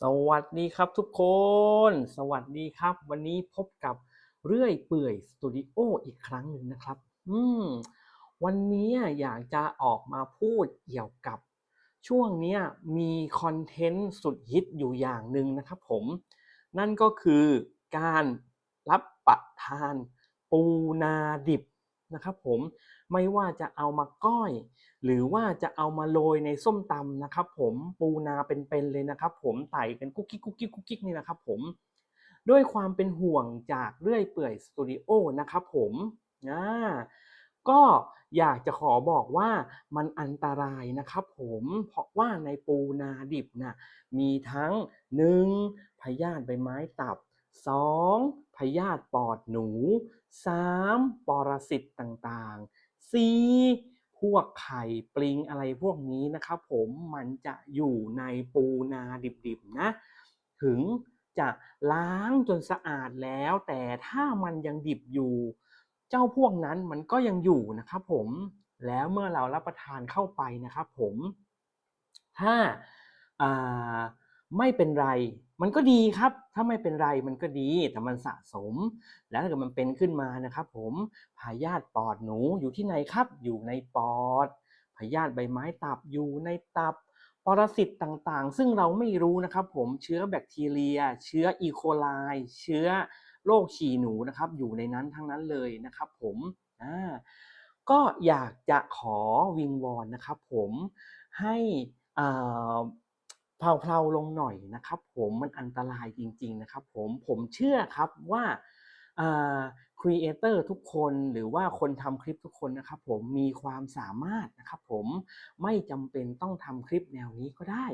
สวัสดีครับทุกคน สวัสดีครับ วันนี้พบกับเรื่อยเปื่อยสตูดิโออีกครั้งหนึ่งนะครับ อืม วันนี้อยากจะออกมาพูดเกี่ยวกับ ช่วงนี้มีคอนเทนต์สุดฮิตอยู่อย่างหนึ่งนะครับผม นั่นก็คือการรับประทานปูนาดิบ นะครับผมไม่ว่าจะเอามาก้อย หรือว่าจะเอามาโรยในส้มตำนะครับผมปูนาเป็นๆเลยนะครับ ผมไต่กันกุ๊กกิ๊กกุ๊กกิ๊กกุ๊กกิ๊กนี่นะครับผมด้วยความเป็นห่วงจากเรื่อยเปื่อยสตูดิโอนะครับผมอ่าก็อยากจะขอบอกว่ามันอันตรายนะครับผมเพราะว่าในปูนาดิบน่ะมีทั้ง 1. พยาธิใบไม้ตับ 2. พยาธิปอดหนู 3. ปรสิตต่างๆ 4. พวกไข่ปลิงอะไรพวกนี้นะครับผมมันจะอยู่ในปูนาดิบๆนะ ถึงจะล้างจนสะอาดแล้ว แต่ถ้ามันยังดิบอยู่ เจ้าพวกนั้นมันก็ยังอยู่นะครับผมแล้วเมื่อเรารับประทานเข้าไปนะครับผมถ้าอ่า ไม่เป็นไร มันก็ดีครับ ถ้าไม่เป็นไรมันก็ดี แต่มันสะสม แล้วถ้าเกิดมันเป็นขึ้นมานะครับผม พยาธิปอดหนูอยู่ที่ไหนครับ อยู่ในปอด พยาธิใบไม้ตับอยู่ในตับ ปรสิตต่างๆ ซึ่งเราไม่รู้นะครับผม เชื้อแบคทีเรีย เชื้ออีโคไล เชื้อโรคฉี่หนูนะครับ อยู่ในนั้นทั้งนั้นเลยนะครับผมอ่าก็อยากจะขอวิงวอนนะครับผมให้อ่า เพลาๆลงหน่อยนะครับ ผมมันอันตรายจริง ๆ นะครับ ผมผมเชื่อครับว่าครีเอเตอร์ทุกคนหรือว่าคนทำคลิปทุกคนนะครับ ผมมีความสามารถนะครับ ผมไม่จำเป็นต้องทำคลิปแนวนี้ก็ได้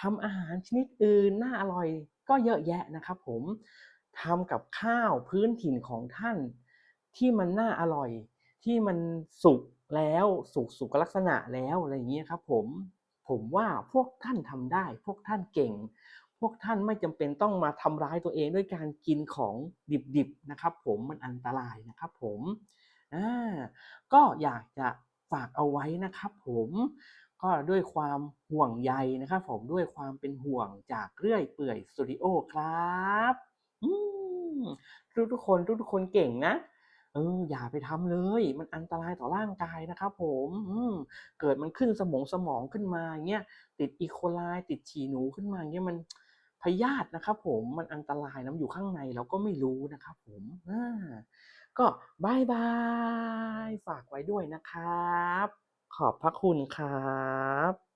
ทำอาหารชนิดอื่นน่าอร่อยก็เยอะแยะนะครับ ผมทำกับข้าวพื้นถิ่นของท่าน ที่มันน่าอร่อยที่มันสุกแล้วสุกสุกลักษณะแล้วอะไรอย่างเงี้ยครับ ผม ผมว่าพวกท่านทำได้ พวกท่านเก่ง พวกท่านไม่จำเป็นต้องมาทำร้ายตัวเองด้วยการกินของดิบๆนะครับ ผมมันอันตรายนะครับ ผมอ่าก็อยากจะฝากเอาไว้นะครับ ผมก็ด้วยความห่วงใยนะครับ ผมด้วยความเป็นห่วงจากเรื่อยเปื่อยสตูดิโอครับทุกทุกคนทุกทุกคนเก่งนะ เอออย่าไปทำเลย มันอันตรายต่อร่างกายนะครับผมอืมเกิดมันขึ้นสมองสมองขึ้นมาอย่างเงี้ยติดอีโคไลติดฉี่หนูขึ้นมาอย่างเงี้ยมันพยาธินะครับผมมันอันตรายนะมันอยู่ข้างในเราก็ไม่รู้นะครับผมอ่าก็บายบายฝากไว้ด้วยนะครับ ขอบพระคุณครับ